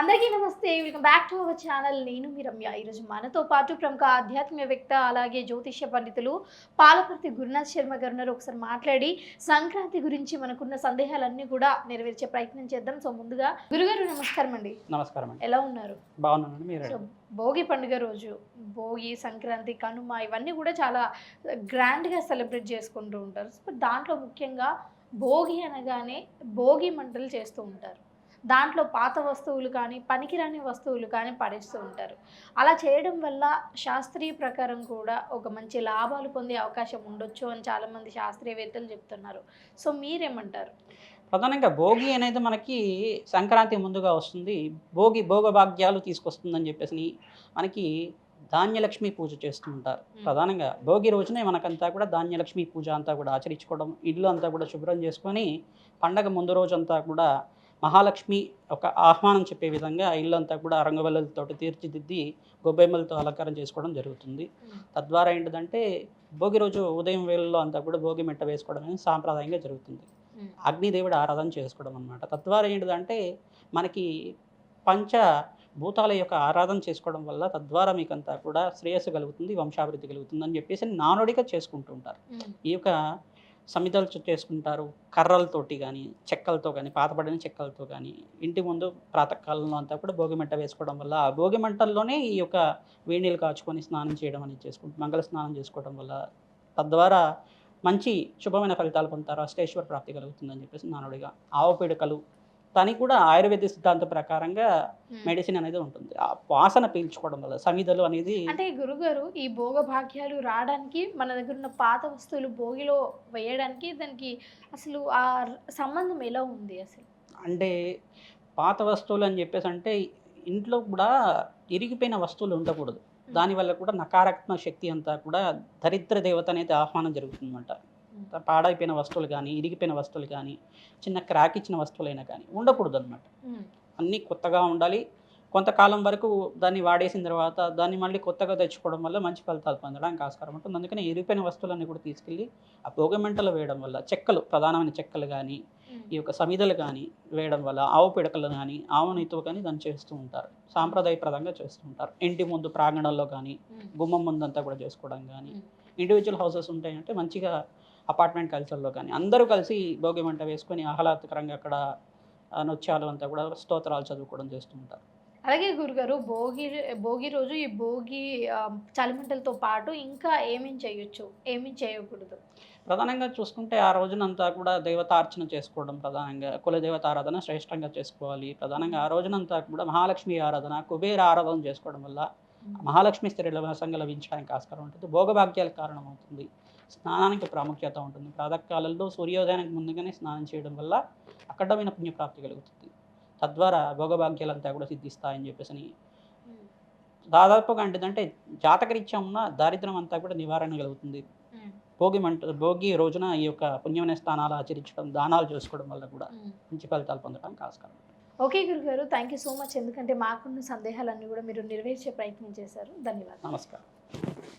అందరికీ నమస్తే welcome back to our channel. నేను మీ రమ్య. ఈరోజు మనతో పాటు ప్రముఖ ఆధ్యాత్మికవేత్త అలాగే జ్యోతిష్య పండితులు పాలపర్తి గురునాథ్ శర్మ గారు ఉన్నారు. ఒకసారి మాట్లాడి సంక్రాంతి గురించి మనకున్న సందేహాలన్నీ కూడా నెరవేర్చే ప్రయత్నం చేద్దాం. సో ముందుగా గురుగారు నమస్కారం అండి. నమస్కారం ఎలా ఉన్నారు? మీరు సో భోగి పండుగ రోజు భోగి సంక్రాంతి కనుమ ఇవన్నీ కూడా చాలా గ్రాండ్గా సెలబ్రేట్ చేసుకుంటూ ఉంటారు. సో దాంట్లో ముఖ్యంగా భోగి అనగానే భోగి మంటలు చేస్తూ ఉంటారు. దాంట్లో పాత వస్తువులు కానీ పనికిరాని వస్తువులు కానీ పడేస్తూ ఉంటారు. అలా చేయడం వల్ల శాస్త్రీయ ప్రకారం కూడా ఒక మంచి లాభాలు పొందే అవకాశం ఉండొచ్చు అని చాలామంది శాస్త్రీయవేత్తలు చెప్తున్నారు. సో మీరేమంటారు? ప్రధానంగా భోగి అనేది మనకి సంక్రాంతి ముందుగా వస్తుంది. భోగి భోగభాగ్యాలు తీసుకొస్తుందని చెప్పేసి మనకి ధాన్యలక్ష్మి పూజ చేస్తూ ఉంటారు. ప్రధానంగా భోగి రోజునే మనకంతా కూడా ధాన్యలక్ష్మి పూజ అంతా కూడా ఆచరించుకోవడం ఇల్లు అంతా కూడా శుభ్రం చేసుకొని పండగ ముందు రోజు అంతా కూడా మహాలక్ష్మి ఒక ఆహ్వానం చెప్పే విధంగా ఇల్లు అంతా కూడా రంగవల్లులతో తీర్చిదిద్ది గొబ్బెమ్మలతో అలంకారం చేసుకోవడం జరుగుతుంది. తద్వారా ఏంటిదంటే భోగి రోజు ఉదయం వేళల్లో అంతా కూడా భోగి మెట్ట వేసుకోవడం అనేది సాంప్రదాయంగా జరుగుతుంది. అగ్నిదేవుడు ఆరాధన చేసుకోవడం అనమాట తద్వారా ఏంటిదంటే మనకి పంచ భూతాల యొక్క ఆరాధన చేసుకోవడం వల్ల తద్వారా మీకంతా కూడా శ్రేయస్సు కలుగుతుంది వంశాభివృద్ధి కలుగుతుంది అని చెప్పేసి నానుడిగా చేసుకుంటూ ఉంటారు. ఈ యొక్క సమితలు చేసుకుంటారు. కర్రలతోటి కానీ చెక్కలతో కానీ పాతపడిన చెక్కలతో కానీ ఇంటి ముందు ప్రాతకాలంలో అంతా కూడా భోగిమంట వేసుకోవడం వల్ల ఆ భోగిమంటల్లోనే ఈ యొక్క వేణీలు కాచుకొని స్నానం చేయడం అనేది చేసుకుంటూ మంగళ స్నానం చేసుకోవడం వల్ల తద్వారా మంచి శుభమైన ఫలితాలు పొందుతారు. అష్టేశ్వర ప్రాప్తి కలుగుతుందని చెప్పేసి నానుడిగా ఆవు పిడకలు దానికి కూడా ఆయుర్వేద సిద్ధాంత ప్రకారంగా మెడిసిన్ అనేది ఉంటుంది. ఆ వాసన పీల్చుకోవడం వల్ల సమిధలు అనేది అంటే గురుగారు ఈ భోగ భాగ్యాలు రావడానికి మన దగ్గర ఉన్న పాత వస్తువులు భోగిలో వేయడానికి దానికి అసలు ఆ సంబంధం ఎలా ఉంది అసలు? అంటే పాత వస్తువులు అని చెప్పేసి అంటే ఇంట్లో కూడా ఇరిగిపోయిన వస్తువులు ఉండకూడదు. దానివల్ల కూడా నకారాత్మక శక్తి అంతా కూడా దరిద్ర దేవత అనేది ఆహ్వానం జరుగుతుందన్నమాట. పాడైపోయిన వస్తువులు కానీ ఇరిగిపోయిన వస్తువులు కానీ చిన్న క్రాక్ ఇచ్చిన వస్తువులైనా కానీ ఉండకూడదు అనమాట. అన్నీ కొత్తగా ఉండాలి కొంతకాలం వరకు దాన్ని వాడేసిన తర్వాత దాన్ని మళ్ళీ కొత్తగా తెచ్చుకోవడం వల్ల మంచి ఫలితాలు పొందడానికి ఆస్కారం ఉంటుంది అందుకని ఇరిగిపోయిన వస్తువులన్నీ కూడా తీసుకెళ్ళి ఆ భోగమంటలు వేయడం వల్ల చెక్కలు ప్రధానమైన చెక్కలు కానీ. ఈ యొక్క సమిధలు కానీ వేయడం వల్ల ఆవు పిడకలు కానీ ఆవు నెయ్యితో కానీ దాన్ని చేస్తూ ఉంటారు సాంప్రదాయప్రదంగా చేస్తూ ఉంటారు ఇంటి ముందు ప్రాంగణంలో కానీ. గుమ్మం ముందు అంతా కూడా చేసుకోవడం కానీ. ఇండివిజువల్ హౌసెస్ ఉంటాయంటే మంచిగా అపార్ట్మెంట్ కల్చర్లో కానీ. అందరూ కలిసి భోగి మంట వేసుకొని ఆహ్లాదకరంగా అక్కడ నృత్యాలు అంతా కూడా స్తోత్రాలు చదువుకోవడం చేస్తూ ఉంటారు. అలాగే గురుగారు భోగి భోగి రోజు ఈ భోగి చలిమంటలతో పాటు ఇంకా ఏమేం చేయొచ్చు? ఏమేం చేయకూడదు? ప్రధానంగా చూసుకుంటే ఆ రోజునంతా కూడా దేవతార్చన చేసుకోవడం ప్రధానంగా కులదేవత ఆరాధన శ్రేష్టంగా చేసుకోవాలి. ప్రధానంగా ఆ రోజునంతా కూడా మహాలక్ష్మి ఆరాధన కుబేర ఆరాధన చేసుకోవడం వల్ల మహాలక్ష్మి స్త్రీల వశంగా లభించడానికి ఆస్కారం ఉంటుంది. భోగభాగ్యాలకు కారణమవుతుంది. స్నానానికి ప్రాముఖ్యత ఉంటుంది ప్రాతకాలంలో సూర్యోదయానికి ముందుగానే స్నానం చేయడం వల్ల అఖండమైన పుణ్యప్రాప్తి కలుగుతుంది తద్వారా భోగభాగ్యాలంతా కూడా సిద్ధిస్తాయని చెప్పేసి. దాదాపుగా ఏంటిదంటే జాతకరీత్యా ఉన్న దారిద్ర్యం అంతా కూడా నివారణ కలుగుతుంది. భోగి మంట భోగి రోజున ఈ యొక్క పుణ్యమైన స్థానాలు ఆచరించడం దానాలు చేసుకోవడం వల్ల కూడా. మంచి ఫలితాలు పొందడానికి ఆస్కారం. ఓకే గురుగారు థ్యాంక్ యూ సో మచ్ ఎందుకంటే మాకున్న సందేహాలన్నీ కూడా మీరు నెరవేర్చే ప్రయత్నం చేశారు ధన్యవాదాలు నమస్కారం